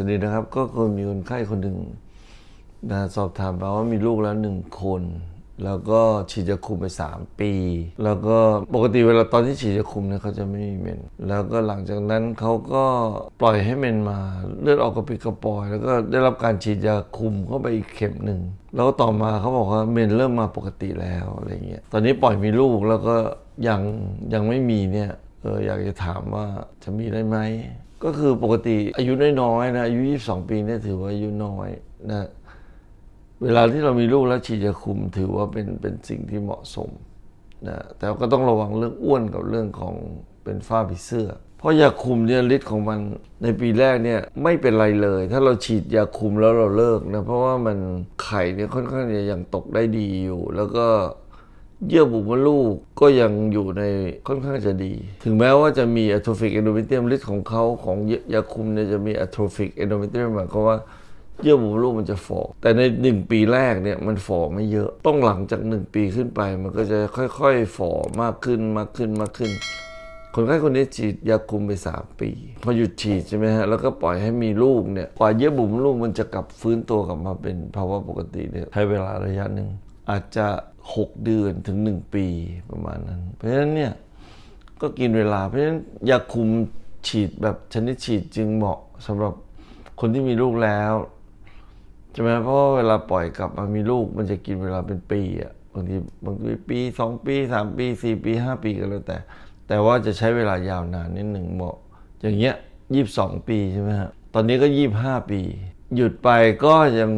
วัสดีนะครับ ก็เคยมีคนไข้คนหนึ่งนะสอบถามมาว่ามีลูกแล้วหนึ่งคน แล้วก็ฉีดยาคุมไป 3 ปี แล้วก็ปกติเวลาตอนที่ฉีดยาคุมเนี่ยเขาจะไม่มีเมนแล้วก็หลังจากนั้นเขาก็ปล่อยให้เมนมาเลือดออกกระปิดกระปอย แล้วก็ได้รับการฉีดยาคุมเข้าไปอีกเข็มหนึ่งแล้วก็ต่อมาเขาบอกว่าเมนเริ่มมาปกติแล้วอะไรเงี้ยตอนนี้ปล่อยมีลูกแล้วก็ยังยังไม่มีเนี่ยเอออยากจะถามว่าจะมีได้ไหม ก็คือปกติอายุน้อยๆนะอายุ 22 ปีเนี่ยถือว่าอายุน้อยนะเวลาที่เรามีลูกแล้วฉีดยาคุมถือว่าเป็นเป็นสิ่งที่เหมาะสมนะแต่ก็ต้องระวังเรื่องอ้วนกับเรื่องของเป็นฝ้าผีเสื้อ เพราะยาคุมเนี่ยฤทธิ์ของมันในปีแรกเนี่ยไม่เป็นไรเลย ถ้าเราฉีดยาคุมแล้วเราเลิกนะเพราะว่ามันไข่เนี่ยค่อนข้างจะยังตกได้ดีอยู่ แล้วก็ เยื่อบุมดลูกก็ยังอยู่ในค่อนข้างจะดี ถึงแม้ว่าจะมี atrophic endometrium ฤทธิ์ของเขาของยาคุมเนี่ยจะมี atrophic endometrium หมายความว่าเยื่อบุมดลูกมันจะฝ่อแต่ในหนึ่งปีแรกเนี่ยมันฝ่อไม่เยอะต้องหลังจากหนึ่งปีขึ้นไป มันก็จะค่อยๆฝ่อมากขึ้นมากขึ้นมากขึ้น คนไข้คนนี้ฉีดยาคุมไป 3 ปี พอหยุดฉีดใช่ไหมฮะแล้วก็ปล่อยให้มีลูกเนี่ยกว่าเยื่อบุมลูกมันจะกลับฟื้นตัวกลับมาเป็นภาวะปกติเนี่ยใช้เวลาระยะหนึ่ง อาจจะ 6 เดือนถึง 1 ปีประมาณนั้น เพราะฉะนั้นเนี่ยก็กินเวลา เพราะฉะนั้นยาคุมฉีดแบบชนิดฉีดจึงเหมาะสำหรับคนที่มีลูกแล้วใช่ไหมเพราะว่าเวลาปล่อยกลับมามีลูกมันจะกินเวลาเป็นปีอะบางทีบางทีปีสองปีสามปีสี่ปีห้าปีก็แล้วแต่ แต่ว่าจะใช้เวลายาวนานนิดหนึ่งเหมาะ อย่างเงี้ยยี่สิบสองปีใช่ไหมฮะตอนนี้ก็ยี่บห้าปี หยุดไปก็ยัง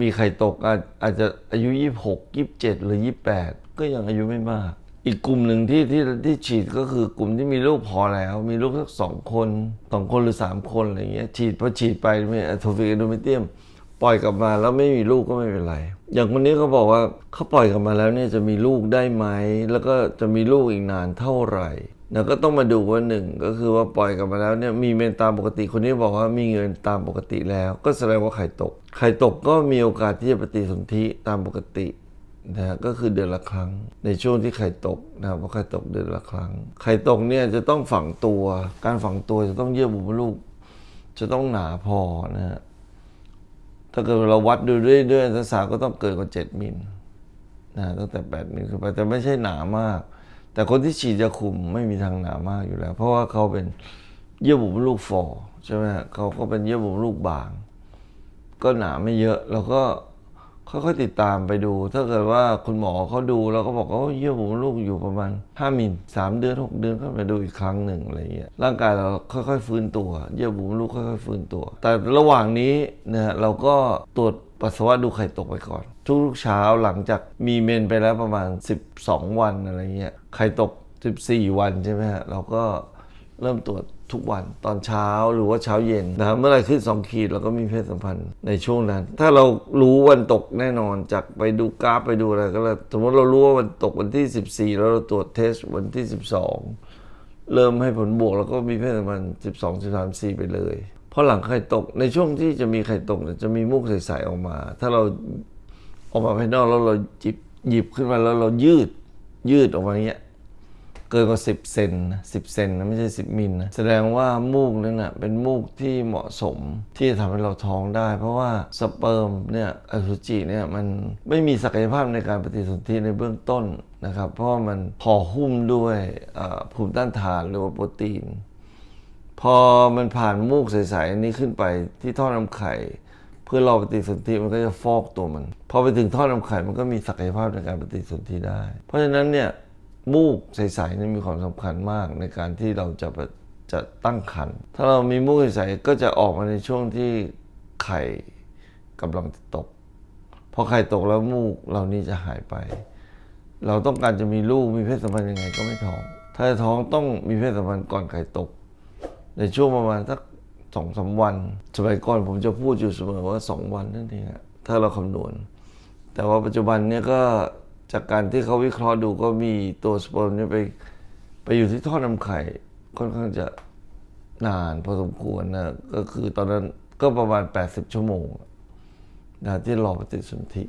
มีไข่ตกอาจอาจจะอายุยี่หกยี่เจ็ดหรือยี่แปดก็ยังอายุไม่มาก อีกกลุ่มหนึ่งที่ที่ที่ฉีดก็คือกลุ่มที่มีลูกพอแล้ว มีลูกสักสองคนสองคนหรือสามคนอะไรเงี้ยฉีดพอฉีดไปมีอะโทฟิกเอนโดเมเทียม ปล่อยกลับมาแล้วไม่มีลูกก็ไม่เป็นไร อย่างคนนี้เขาบอกว่าเขาปล่อยกลับมาแล้วเนี่ยจะมีลูกได้ไหม แล้วก็จะมีลูกอีกนานเท่าไหร่ แล้วก็ต้องมาดูว่าหนึ่งก็คือว่าปล่อยกลับมาแล้วเนี่ยมีเมนตามปกติคนนี้บอกว่ามีเงินตามปกติแล้ว ก็แสดงว่าไข่ตก ไข่ตกก็มีโอกาสที่จะปฏิสนธิตามปกตินะก็คือเดือนละครั้ง ในช่วงที่ไข่ตกนะครับเพราะไข่ตกเดือนละครั้ง ไข่ตกเนี่ยจะต้องฝังตัว การฝังตัวจะต้องเยื่อบุมลูก จะต้องหนาพอนะฮะถ้าเกิดเราวัดดูด้วยด้วยอันตราก็ต้องเกินกว่า 7 มิลนะตั้งแต่ 8 มิลขึ้นไปแต่ไม่ใช่หนามาก แต่คนที่ฉีดยาคุมไม่มีทางหนามากอยู่แล้ว เพราะว่าเขาเป็นเยื่อบุลูกฝ่อใช่ไหมฮะเขาก็เป็นเยื่อบุลูกบาง ก็หนาไม่เยอะเราก็ค่อยๆติดตามไปดู ถ้าเกิดว่าคุณหมอเขาดูแล้วก็บอกว่าเยื่อบุลูกอยู่ประมาณ5มิล3เดือน6เดือนก็ไปดูอีกครั้งหนึ่งอะไรเงี้ยร่างกายเราค่อยๆฟื้นตัว เยื่อบุลูกค่อยๆฟื้นตัว แต่ระหว่างนี้เนะฮะเราก็ตรวจ ปัสสาวะดูไข่ตกไปก่อน ทุกๆเช้าหลังจากมีเมนไปแล้วประมาณ 12 วันอะไรเงี้ยไข่ตก 14 วันใช่ไหมฮะเราก็เริ่มตรวจทุกวันตอนเช้าหรือว่าเช้าเย็นนะเมื่อไหรขึ้น 2 ขีดเราก็มีเพศสัมพันธ์ในช่วงนั้น ถ้าเรารู้วันตกแน่นอนจากไปดูกราฟไปดูอะไรก็แล้วสมมติเรารู้ว่าวันตกวันที่ 14 แล้วเราตรวจเทสวันที่ 12 เริ่มให้ผลบวกแล้วก็มีเพศสัมพันธ์12 13 4ไปเลย พราะหลังไข่ตกในช่วงที่จะมีไข่ตกจะมีมูกใสๆออกมา ถ้าเราออกมาภายนอกแล้วเราจิบหยิบขึ้นมาแล้วเรายืดยืดออกมาอย่างเงี้ยเกินกว่า10เซนนะ10เซนนะไม่ใช่10มิลนะแสดงว่ามูกนั้นนะเป็นมูกที่เหมาะสมที่จะทำให้เราท้องได้ เพราะว่าสเปิร์มเนี่ยอสุจิเนี่ยมันไม่มีศักยภาพในการปฏิสนธิในเบื้องต้นนะครับ เพราะว่ามันห่อหุ้มด้วยภูมิต้านทานหรือว่าโปรตีน พอมันผ่านมูกใสๆอันนี้ขึ้นไปที่ท่อนำไข่ เพื่อรอปฏิสนธิมันก็จะฟอกตัวมัน พอไปถึงท่อนำไข่มันก็มีศักยภาพในการปฏิสนธิได้ เพราะฉะนั้นเนี่ยมูกใสๆนี่มีความสำคัญมากในการที่เราจะจะตั้งครรภ์ถ้าเรามีมูกใสๆก็จะออกมาในช่วงที่ไข่กำลังตกพอไข่ตกแล้วมูกเหล่านี้จะหายไป เราต้องการจะมีลูกมีเพศสัมพันธ์ยังไงก็ไม่ท้อง ถ้าท้องต้องมีเพศสัมพันธ์ก่อนไข่ตก ในช่วงประมาณสักสองสามวัน สมัยก่อนผมจะพูดอยู่เสมอว่าสองวันนั่นเองถ้าเราคำนวณ แต่ว่าปัจจุบันเนี่ยก็จากการที่เขาวิเคราะห์ดูก็มีตัวสเปิร์มเนี่ยไปไปอยู่ที่ท่อนำไข่ค่อนข้างจะนานพอสมควรนะก็คือตอนนั้นก็ประมาณ 80 ชั่วโมงนะที่รอปฏิสนธิ